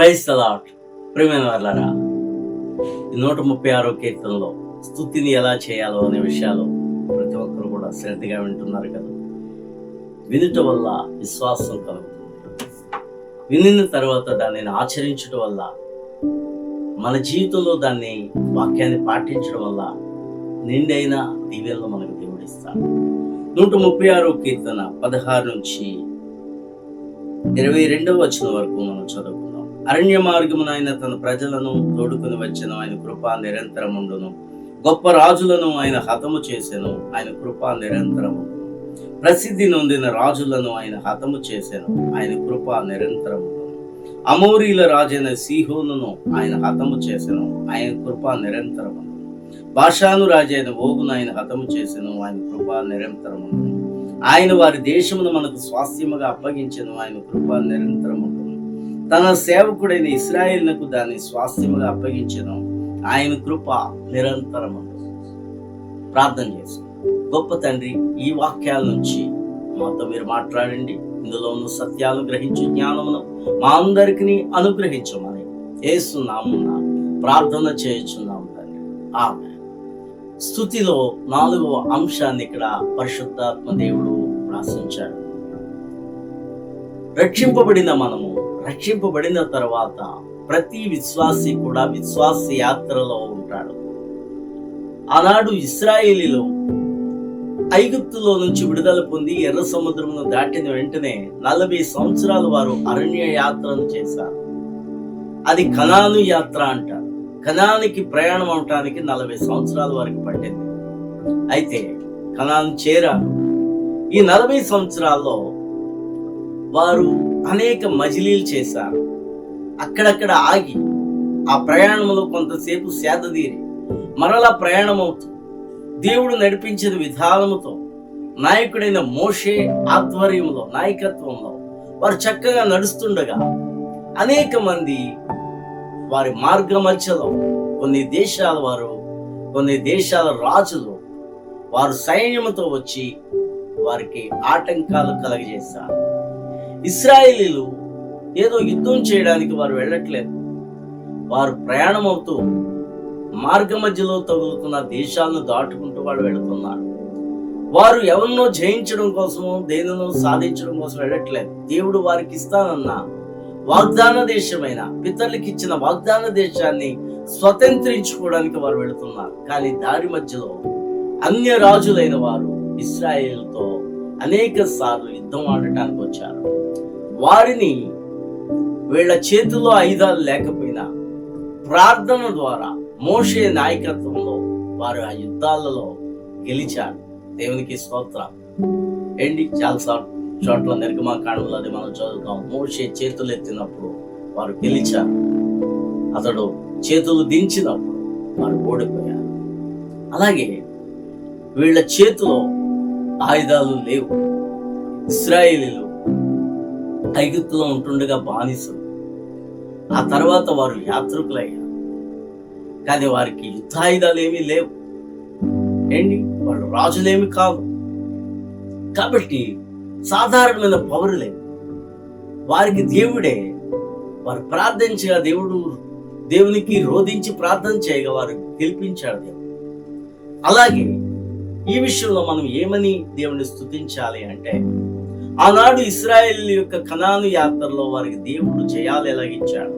Price allot ప్రేమైన వాళ్ళరా ఈ నూట ముప్పై ఆరో కీర్తనలో స్థుతిని ఎలా చేయాలో అనే విషయాలు ప్రతి ఒక్కరు కూడా శ్రద్ధగా వింటున్నారు కదా. వినుట వల్ల విశ్వాసం కలుగుతుంది. వినిన తర్వాత దానిని ఆచరించడం వల్ల మన జీవితంలో దాన్ని వాక్యాన్ని పాటించడం వల్ల నిండైన దీవెనలు మనకు దేవుడిస్తాడు నూట ముప్పై ఆరో కీర్తన పదహారు నుంచి ఇరవై రెండవ వచనం వరకు మనం చదువుకుంటాం అరణ్య మార్గమున ఆయన తన ప్రజలను తోడుకుని వచ్చాను. ఆయన కృప నిరంతరం ఉండును గొప్ప రాజులను ఆయన హతము చేసెను. ఆయన కృప నిరంతరము ప్రసిద్ధి నొందిన రాజులను ఆయన హతము చేసెను. ఆయన కృప నిరంతరము అమోరీల రాజైన సీహోనును ఆయన హతము చేసెను. ఆయన కృప నిరంతరము భాషాను రాజైన ఓగును ఆయన హతము చేసెను. ఆయన కృప నిరంతరము ఆయన వారి దేశమును మనకు స్వాస్థ్యముగా అప్పగించెను. ఆయన కృప నిరంతరము తన సేవకుడైన ఇస్రాయేల్నకు దాన్ని స్వాస్థ్యముగా అప్పగించడం ఆయన కృప నిరంతరము. ప్రార్థన చేసి గొప్ప తండ్రి ఈ వాక్యాల నుంచి మాతో మీరు మాట్లాడండి. ఇందులో ఉన్న సత్యాలు గ్రహించు జ్ఞానమును మా అందరికి అనుగ్రహించమని ఏసునామున ప్రార్థన చేయుచున్నాము తండ్రి. ఆమె స్థుతిలో నాలుగవ అంశాన్ని ఇక్కడ పరిశుద్ధాత్మ దేవుడు రాసించాడు. రక్షింపబడిన మనము రక్షింపబడిన తర్వాత ప్రతి విశ్వాసి కూడా విశ్వాస యాత్రలో ఉంటాడు. ఆనాడు ఇస్రాయేలీలో ఐగుప్తులో నుంచి విడుదల పొంది ఎర్ర సముద్రమును దాటిన వెంటనే నలభై సంవత్సరాలు వారు అరణ్య యాత్రను చేశారు. అది కణాను యాత్ర అంటారు. కణానికి ప్రయాణం అవటానికి నలభై సంవత్సరాల వరకు పట్టింది. అయితే కణాను చేరారు. ఈ నలభై సంవత్సరాల్లో వారు అనేక మజిలీలు చేశారు. అక్కడక్కడ ఆగి ఆ ప్రయాణంలో కొంతసేపు సేదదీరి మరలా ప్రయాణమవుతూ దేవుడు నడిపించిన విధానముతో నాయకుడైన మోషే ఆధ్వర్యంలో నాయకత్వంలో వారు చక్కగా నడుస్తుండగా అనేక మంది వారి మార్గ మధ్యలో కొన్ని దేశాల వారు కొన్ని దేశాల రాజులు వారు సైన్యముతో వచ్చి వారికి ఆటంకాలు కలగజేశారు. ఇస్రాయేలీలు ఏదో యుద్ధం చేయడానికి వారు వెళ్ళట్లేదు. వారు ప్రయాణం అవుతూ మార్గ మధ్యలో తగులుతున్న దేశాలను దాటుకుంటూ వాళ్ళు వెళుతున్నారు. వారు ఎవరినో జయించడం కోసమో దేనినో సాధించడం కోసం వెళ్ళట్లేదు. దేవుడు వారికి ఇస్తానన్న వాగ్దాన దేశమైన పితరులకి ఇచ్చిన వాగ్దాన దేశాన్ని స్వతంత్రించుకోవడానికి వారు వెళుతున్నారు. కానీ దారి మధ్యలో అన్య రాజులైన వారు ఇస్రాయేల్తో అనేక సార్లు యుద్ధం ఆడటానికి వచ్చారు. వారిని వీళ్ళ చేతిలో ఆయుధాలు లేకపోయినా ప్రార్థన ద్వారా మోషే నాయకత్వంలో వారు ఆ యుద్ధాలలో గెలిచారు. దేవునికి స్తోత్రం. ఏంటి? చాలా చోట్ల నిర్గమాకాండంలో అది మనం చదువుతాం. మోషే చేతులు ఎత్తినప్పుడు వారు గెలిచారు. అతడు చేతులు దించినప్పుడు వారు ఓడిపోయారు. అలాగే వీళ్ళ చేతిలో ఆయుధాలు లేవు. ఇస్రాయేలీలు ఐగుప్తులో ఉంటుండగా బానిసలు. ఆ తర్వాత వారు యాత్రికులయ్యారు. కానీ వారికి యుద్ధాయుధాలు ఏమీ లేవు. ఏంటి? వాళ్ళు రాజులేమి కాదు. కాబట్టి సాధారణమైన పౌరులే. వారికి దేవుడే. వారు ప్రార్థించగా దేవుడు దేవునికి రోధించి ప్రార్థన చేయగా వారు గెలిపించాడు దేవుడు. అలాగే ఈ విషయంలో మనం ఏమని దేవుని స్థుతించాలి అంటే ఆనాడు ఇస్రాయేల్ యొక్క కణాను యాత్రలో వారికి దేవుడు జయాలు ఎలాగించాడు?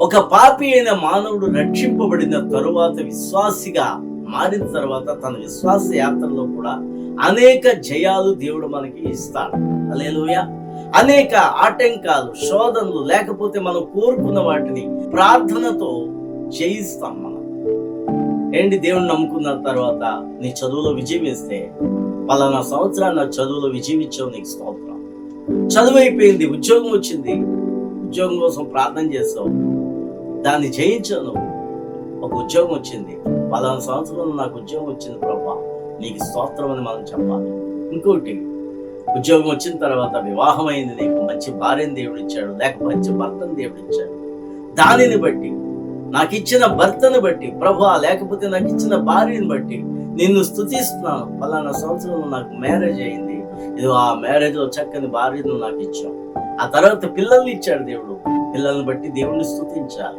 ఒక పాపి అయిన మానవుడు రక్షింపబడిన తరువాత విశ్వాసిగా మారిన తర్వాత తన విశ్వాస యాత్రలో కూడా అనేక జయాలు దేవుడు మనకి ఇస్తాడు. అలేలుయ అనేక ఆటంకాలు శోధనలు లేకపోతే మనం కోరుకున్న వాటిని ప్రార్థనతో జయిస్తాం మనం ఏంటి దేవుని నమ్ముకున్న తర్వాత నీ చదువులో విజయం ఇస్తే పలానా సంవత్సరాలు నా చదువులో విజయం ఇచ్చావు నీకు స్తోత్రం. చదువు అయిపోయింది ఉద్యోగం వచ్చింది. ఉద్యోగం కోసం ప్రార్థన చేస్తావు. దాన్ని జయించావు నువ్వు. ఒక ఉద్యోగం వచ్చింది. పలానా సంవత్సరంలో నాకు ఉద్యోగం వచ్చింది ప్రభా. నీకు స్తోత్రం అని మనం చెప్పాలి. ఇంకోటి ఉద్యోగం వచ్చిన తర్వాత వివాహం అయింది నీకు. మంచి భార్యను దేవుడు ఇచ్చాడు. లేక మంచి భర్తను దేవుడు ఇచ్చాడు. దానిని బట్టి నాకు ఇచ్చిన భర్తను బట్టి ప్రభా లేకపోతే నాకు ఇచ్చిన భార్యను బట్టి నిన్ను స్థుతిస్తున్నాను పలానా సంవత్సరంలో నాకు మ్యారేజ్ అయింది. ఇది ఆ మ్యారేజ్లో చక్కని భార్యను నాకు ఇచ్చాం ఆ తర్వాత పిల్లల్ని ఇచ్చాడు దేవుడు. పిల్లల్ని బట్టి దేవుడిని స్థుతించాలి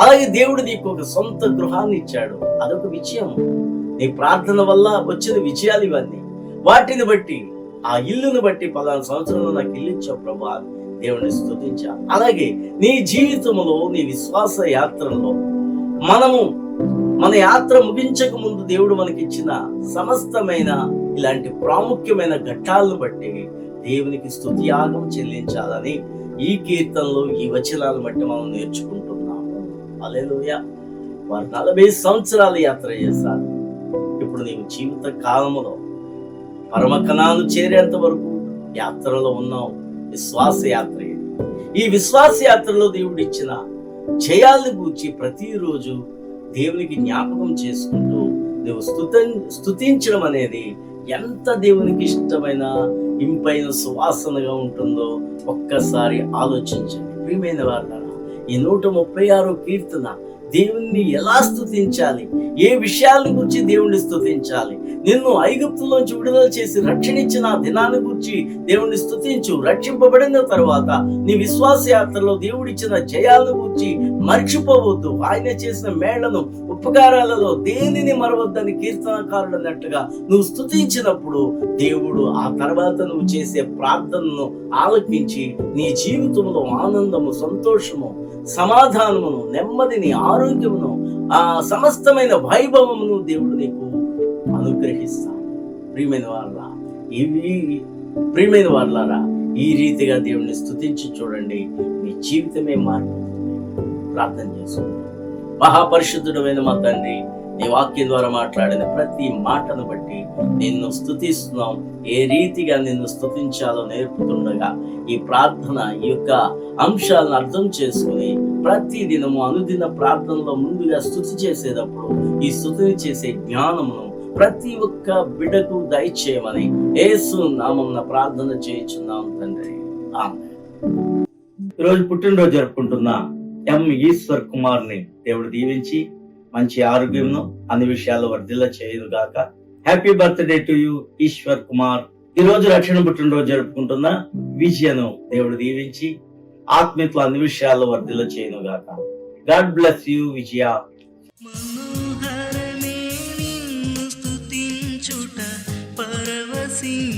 అలాగే దేవుడు నీకు ఒక సొంత గృహాన్ని ఇచ్చాడు. అదొక విజయం. నీ ప్రార్థన వల్ల వచ్చిన విజయాలు ఇవన్నీ. వాటిని బట్టి ఆ ఇల్లును బట్టి పలానా సంవత్సరంలో నాకు ఇల్లు ఇచ్చావు ప్రభా. దేవుని స్థుతించా అలాగే నీ జీవితంలో నీ విశ్వాస యాత్రలో మనము మన యాత్ర ముగించక ముందు దేవుడు మనకి ఇచ్చిన సమస్తమైన ఇలాంటి ప్రాముఖ్యమైన ఘట్టాలను బట్టి దేవునికి స్థుతి యాగం చెల్లించాలని ఈ కీర్తనలో ఈ వచనాలను బట్టి మనం నేర్చుకుంటున్నాము. అలెలుయ వారు నలభై సంవత్సరాలు యాత్ర చేశారు. ఇప్పుడు నీవు జీవిత కాలంలో పరమకణాలు చేరేంత వరకు యాత్రలో ఉన్నావు. విశ్వాసయాత్ర ఇది. ఈ విశ్వాసయాత్రలో దేవుడు ఇచ్చిన జయాల్ని గూర్చి ప్రతిరోజు దేవునికి జ్ఞాపకం చేసుకుంటూ నువ్వు స్తుత స్తుతించడం అనేది ఎంత దేవునికి ఇష్టమైన ఇంపైన సువాసనగా ఉంటుందో ఒక్కసారి ఆలోచించండి. ప్రియమైన వాళ్ళ ఈ నూట ముప్పై ఆరో కీర్తన దేవుణ్ణి ఎలా స్తుతించాలి? ఏ విషయాల గురించి దేవుణ్ణి స్తుతించాలి? నిన్ను ఐగుప్తులోంచి విడుదల చేసి రక్షణించిన దినాన్ని గురించి దేవుణ్ణి స్తుతించు రక్షింపబడిన తర్వాత నీ విశ్వాస యాత్రలో దేవుడిచ్చిన జయాలను గురించి మర్చిపోవద్దు. ఆయన చేసిన మేళ్ళను ఉపకారాలలో దేనిని మరవద్దని కీర్తనకారుడు అన్నట్టుగా నువ్వు స్తుతించినప్పుడు దేవుడు ఆ తర్వాత నువ్వు చేసే ప్రార్థనను ఆలకించి నీ జీవితంలో ఆనందము సంతోషము సమాధానమును నెమ్మదిని ఆరోగ్యమును ఆ సమస్తమైన వైభవమును దేవుడు నీకు అనుగ్రహిస్తాను ప్రియమైన వాళ్ళ ఇవి ప్రియమైన వాళ్ళారా ఈ రీతిగా దేవుణ్ణి స్థుతించి చూడండి. మీ జీవితమే మారిపోతుంది ప్రార్థన చేసుకుందాం. మహాపరిశుద్ధుడమైన మా తండ్రి నీ వాక్యం ద్వారా మాట్లాడిన ప్రతి మాటను బట్టి నిన్ను స్థుతిస్తున్నాం ఏ రీతిగా నిన్ను స్తుతించాలో నేర్పుతుండగా ఈ ప్రార్థన ఈ యొక్క అంశాలను అర్థం చేసుకుని ప్రతి దినము అనుదిన ప్రార్థనలో ముందుగా స్థుతి చేసేటప్పుడు ఈ స్థుతిని చేసే జ్ఞానమును ప్రతి ఒక్క బిడకు దయచేయమని ఏసు నామం ప్రార్థన చేయించున్నాం తండ్రి. ఈరోజు పుట్టినరోజు జరుపుకుంటున్న ఎం ఈశ్వర్ కుమార్ని దేవుడు దీవించి మంచి ఆరోగ్యంను అన్ని విషయాలు వర్ధిల్ల చేయను గాక. Happy birthday to you Eshwar Kumar. ఈ రోజు రక్షణ పుట్టినరోజు జరుపుకుంటున్న విజయను దేవుడు దీవించి ఆత్మీయతలు అన్ని విషయాల్లో వర్ధిల్ల చేయను గాక. God bless you Vijaya. see